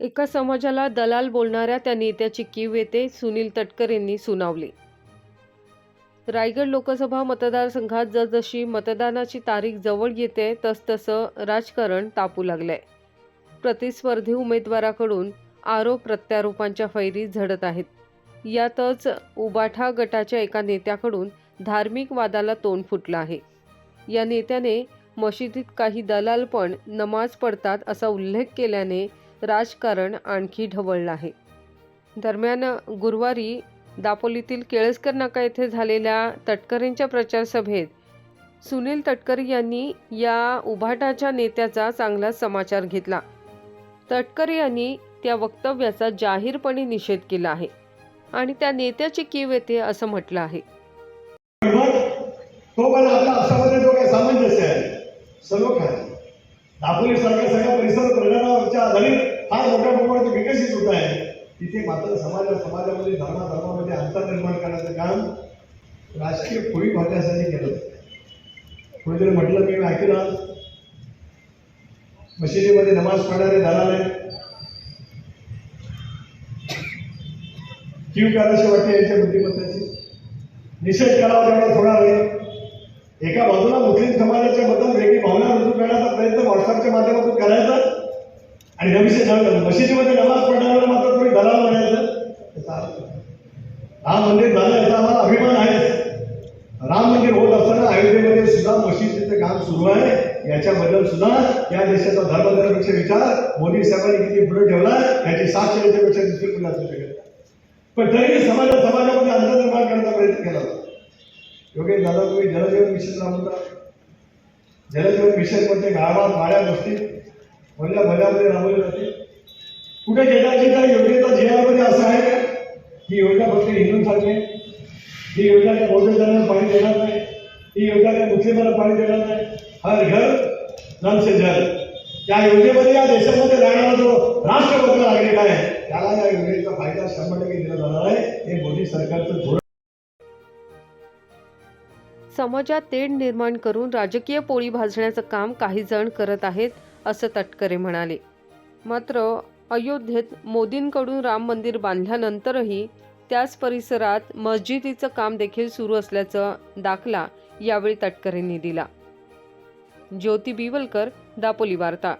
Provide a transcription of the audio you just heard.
एका समाजाला दलाल बोलणाऱ्या त्या नेत्याची कीव येते सुनील तटकर यांनी सुनावली. रायगड लोकसभा मतदारसंघात जसजशी मतदानाची तारीख जवळ येते तसतसं राजकारण तापू लागलंय. प्रतिस्पर्धी उमेदवाराकडून आरोप प्रत्यारोपांच्या फैरी झडत आहेत. यातच उबाठा गटाच्या एका नेत्याकडून धार्मिक वादाला तोंड फुटलं आहे. या नेत्याने मशिदीत काही दलाल पण नमाज पडतात असा उल्लेख केल्याने राजकारण आणखी ढवळलं आहे. दरम्यान गुरुवारी दापोलीतील केळसकर नाका येथे झालेल्या तटकरेंच्या प्रचारसभेत सुनील तटकरे यांनी या उभाटाच्या नेत्याचा चांगला समाचार घेतला. तटकरे यांनी त्या वक्तव्याचा जाहीरपणे निषेध केला आहे आणि त्या नेत्याची कीव येते असं म्हटलं आहे. तो पण जो काही सामंजस्य आहे सर्व काय दापोली सारख्या सगळ्या परिसर परिणामाच्या आधारित फार मोठ्या प्रमाणात विकसित होत आहे. तिथे मात्र समाज समाजामध्ये धर्मा धर्मामध्ये अंतर निर्माण करण्याचं काम राजकीय पोळी भाजण्यासाठी केलं. कोणीतरी म्हटलं मी ऐकलं. मशिदीमध्ये नमाज पडणारे दलाल आहेत. जीव करायची वाटते यांच्या बुद्धिमत्ताची. निषेध करावा तेवढा थोडा वेळ. एका बाजूला मुस्लिम समाजाच्या बद्दल वेगळी भावना रुजू करण्याचा प्रयत्न व्हॉट्सअपच्या माध्यमातून करायचा. आणि रविशे झालं मशिदीमध्ये नमाज पडणाऱ्याला मात्र तुम्ही दलाल म्हणायचं अर्थ राम मंदिर झालं याचा आम्हाला अभिमान आहे राम मंदिर होत असताना अयोध्येमध्ये सुद्धा मशिदीचं काम सुरू आहे. याच्याबद्दल सुद्धा या देशाचा धर्मनिरपेक्ष विचार मोदी साहेबांनी किती पुढे ठेवला याची साक्ष याच्यापेक्षा दुसरी पुढे असू शकत पण तरीही समाज समाजामध्ये अंतर निर्माण करण्याचा प्रयत्न केला. होता योगेश दादा तुम्ही जलजीवन मिशन राबवता? जलजीवन मिशनमध्ये गावात वाड्या बसतील भल्या भल्यामध्ये राबवले जाते कुठे गेल्याची काही योग्यता जिल्ह्यामध्ये असं आहे का? ही योजना फक्त हिंदूंसाठी आहे. ही योजना त्या बौद्ध जणांना पाणी देणार नाही. ही योजना त्या मुस्लिमांना पाणी देणार नाही. हर घर नल से जल. या योजनेमध्ये या देशामध्ये राहणारा जो राष्ट्रपती नागरिक आहे त्याला या योजनेचा फायदा शंभर टक्के दिला जाणार आहे. हे मोदी सरकारचं धोरण. समाजात तेढ निर्माण करून राजकीय पोळी भाजण्याचं काम काही जण करत आहेत. असं तटकरे म्हणाले. मात्र अयोध्येत मोदींकडून राम मंदिर बांधल्यानंतरही त्याच परिसरात मस्जिदीचं काम देखील सुरू असल्याचं दाखला यावेळी तटकरेंनी दिला. ज्योती बिवलकर दापोली वार्ता.